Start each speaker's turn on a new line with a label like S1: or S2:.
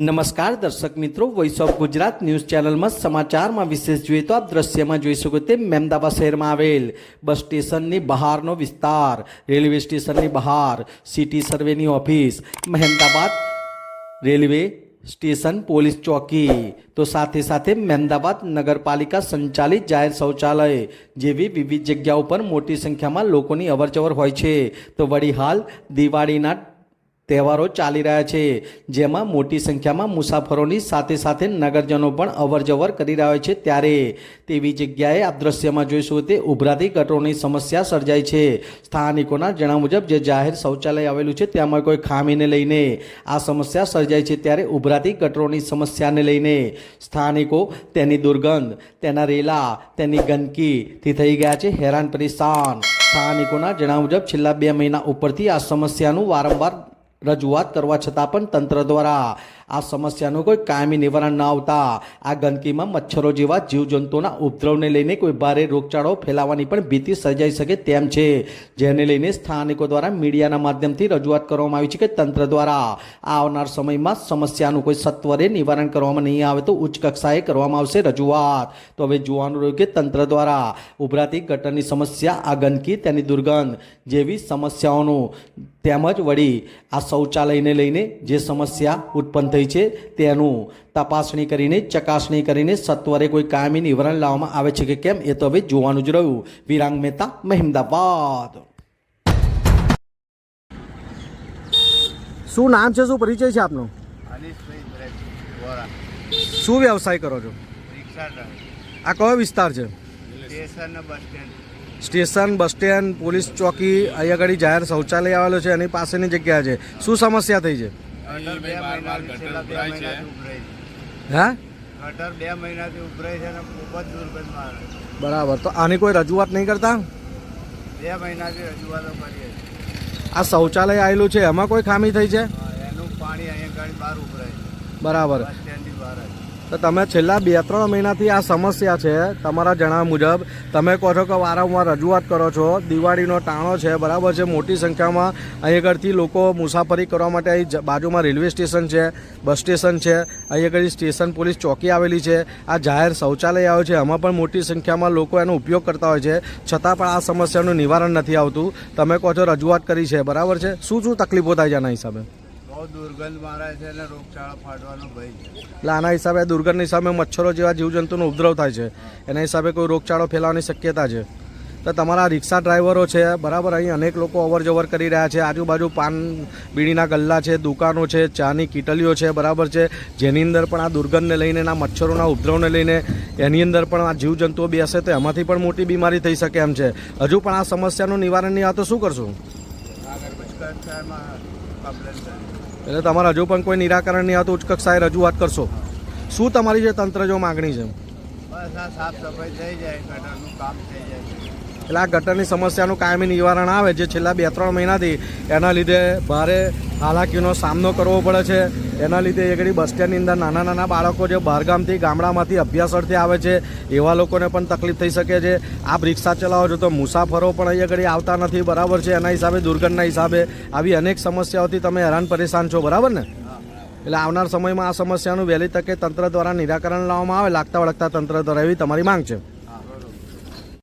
S1: નમસ્કાર દર્શક મિત્રો વોઇસ ઓફ ગુજરાત ન્યૂઝ ચેનલમાં સમાચારમાં વિશેષ જોઈએ તો આપ દ્રશ્યમાં જોઈ શકો તે મહેમદાવાદ શહેરમાં આવેલ બસ સ્ટેશનની બહારનો વિસ્તાર, રેલવે સ્ટેશનની બહાર, સિટી સર્વેની office Mehmedabad railway station police ચોકી. તો સાથે સાથે મહેમદાવાદ નગરપાલિકા સંચાલિત જાહેર શૌચાલય જેવી વિવિધ જગ્યાઓ પર મોટી સંખ્યામાં લોકોની અવરજવર હોય છે. તો વળી હાલ દિવાળીના તહેવારો ચાલી રહ્યા છે. જેમાં મોટી સંખ્યામાં મુસાફરોની સાથે સાથે નગરજનો પણ અવરજવર કરી રહ્યા છે ત્યારે તેવી જગ્યાએ આ દ્રશ્યમાં જોઈશું તે ઉભરાતી ગટરોની સમસ્યા સર્જાઈ છે. સ્થાનિકોના જણાવ મુજબ જે જાહેર શૌચાલય આવેલું છે તેમાં કોઈ ખામીને લઈને આ સમસ્યા સર્જાઈ છે ત્યારે ઉભરાતી ગટરોની સમસ્યાને લઈને સ્થાનિકો તેની દુર્ગંધ, તેના રેલા, તેની ગંદકીથી થઈ ગયા છે, હેરાન પરેશાન. સ્થાનિકોના જણાવ મુજબ છેલ્લા બે મહિના ઉપરથી આ સમસ્યાનું વારંવાર રજૂઆત કરવા છતાં પણ તંત્ર દ્વારા આ સમસ્યાનું કોઈ કાયમી નિવારણ ન આવતા. આ ગંદકીમાં મચ્છરો જેવા જીવજંતુઓના ઉપદ્રવને લઈને કોઈ ભારે રોગચાળો ફેલાવાની પણ ભીતિ સર્જાઈ શકે તેમ છે. જેને લઈને સ્થાનિકો દ્વારા મીડિયાના માધ્યમથી રજૂઆત કરવામાં આવી છે કે તંત્ર દ્વારા આવનાર સમયમાં સમસ્યાનું કોઈ સત્વરે નિવારણ કરવામાં નહીં આવે તો ઉચ્ચ કક્ષાએ કરવામાં આવશે રજૂઆત. તો હવે જોવાનું રહ્યું કે તંત્ર દ્વારા ઉભરાતી ગટરની સમસ્યા, આ ગંદકી, તેની દુર્ગંધ જેવી સમસ્યાઓનું તેમજ વળી આ શૌચાલયને લઈને જે સમસ્યા ઉત્પન્ન થઈ છે, તેનું તપાસણી કરીને, ચકાસણી કરીને સત્વરે કોઈ કાયમી નિવારણ લાવવામાં આવે છે કે કેમ, એ તો હવે જોવાનું જ રહ્યું. વિરાંગ મહેતા મહેમદાબાદ
S2: શું નામ છે, શું પરિચય છે આપનો? શું વ્યવસાય કરો છો? આ કયો વિસ્તાર છે?
S3: સ્ટેશન, બસ સ્ટેન્ડ,
S2: પોલીસ ચોકી, અહીંયા આગળ જાહેર શૌચાલય આવેલો છે, એની પાસેની જગ્યા છે. શું સમસ્યા થઈ છે?
S3: ગટર બે મહિનાથી બે મહિનાથી ઉભરાય છે.
S2: હા?
S3: ગટર બે મહિનાથી ઉભરાય છે અને ખૂબ જ દુર્ગંધ મારે
S2: બરાબર. તો આની કોઈ રજૂઆત નહીં કરતા?
S3: બે મહિનાથી રજૂઆતો કરીએ છીએ.
S2: આ શૌચાલય આવેલું છે એમાં કોઈ ખામી થઈ છે?
S3: એનું પાણી અહીંયા ગાડી બહાર ઉભરાય છે.
S2: બરાબર.
S3: બસ સ્ટેન્ડની બહાર
S2: તો તમે છેલ્લા બે, ત્રણ મહિનાથી આ સમસ્યા છે તમારા જણાવ્યા મુજબ. તમે કહો છો કે વારંવાર રજૂઆત કરો છો. દિવાળીનો ટાણો છે, બરાબર છે. મોટી સંખ્યામાં અહીં આગળથી લોકો મુસાફરી કરવા માટે અહીં બાજુમાં રેલવે સ્ટેશન છે, બસ સ્ટેશન છે. અહીં આગળ સ્ટેશન પોલીસ ચોકી આવેલી છે. આ જાહેર શૌચાલય આવે છે. એમાં પણ મોટી સંખ્યામાં લોકો એનો ઉપયોગ કરતા હોય છે. છતાં પણ આ સમસ્યાનું નિવારણ નથી આવતું. તમે કહો છો રજૂઆત કરી છે. બરાબર છે? શું શું તકલીફો થાય છે આના હિસાબે?
S3: દુર્ગંધ મારે છે અને રોગચાળો ફાટવાનો ભય છે.
S2: એટલે આના હિસાબે દુર્ગંધની સામે મચ્છરો જેવા જીવજંતુનો ઉપદ્રવ થાય છે. એના હિસાબે કોઈ રોગચાળો ફેલાવાની શક્યતા છે. તો તમારા રિક્ષા ડ્રાઈવરો છે બરાબર અહીં અનેક લોકો અવરજવર કરી રહ્યા છે. આજુબાજુ પાન બીડીના ગલ્લા છે દુકાનો છે ચાની કીટલીઓ છે બરાબર છે. જેની અંદર પણ આ દુર્ગંધને લઈને એના મચ્છરોના ઉપદ્રવને લઈને એની અંદર પણ આ જીવજંતુઓ બેસે તો એમાંથી પણ મોટી બીમારી થઈ શકે એમ છે. હજુ પણ આ સમસ્યાનું નિવારણ નહીં આ તો શું કરશું? એટલે તમારે હજુ પણ કોઈ નિરાકરણ નહીં આવતું. ઉચ્ચ કક્ષાએ રજૂઆત કરશો. શું તમારી જે તંત્ર જો માગણી છે?
S3: બસ આ સાફ સફાઈ થઈ જાય, ગટરનું કામ થઈ જાય
S2: એટલે આ ગટરની સમસ્યાનું કાયમી નિવારણ આવે જે છેલ્લા બે ત્રણ મહિનાથી એના લીધે ભારે હાલાકીનો સામનો કરવો પડે છે. એના લીધે એ ઘડી બસ સ્ટેન્ડની અંદર નાના નાના બાળકો જે બહારગામથી ગામડામાંથી અભ્યાસ અર્થે આવે છે, એવા લોકોને પણ તકલીફ થઈ શકે છે. આપ રિક્ષા ચલાવો છો તો મુસાફરો પણ અહીંયા ઘડી આવતા નથી, બરાબર છે? એના હિસાબે, દુર્ઘટના હિસાબે આવી અનેક સમસ્યાઓથી તમે હેરાન પરેશાન છો, બરાબર ને? એટલે આવનાર સમયમાં આ સમસ્યાનું વહેલી તકે તંત્ર દ્વારા નિરાકરણ લાવવામાં આવે, લાગતા વળગતા તંત્ર દ્વારા એવી તમારી માંગ છે.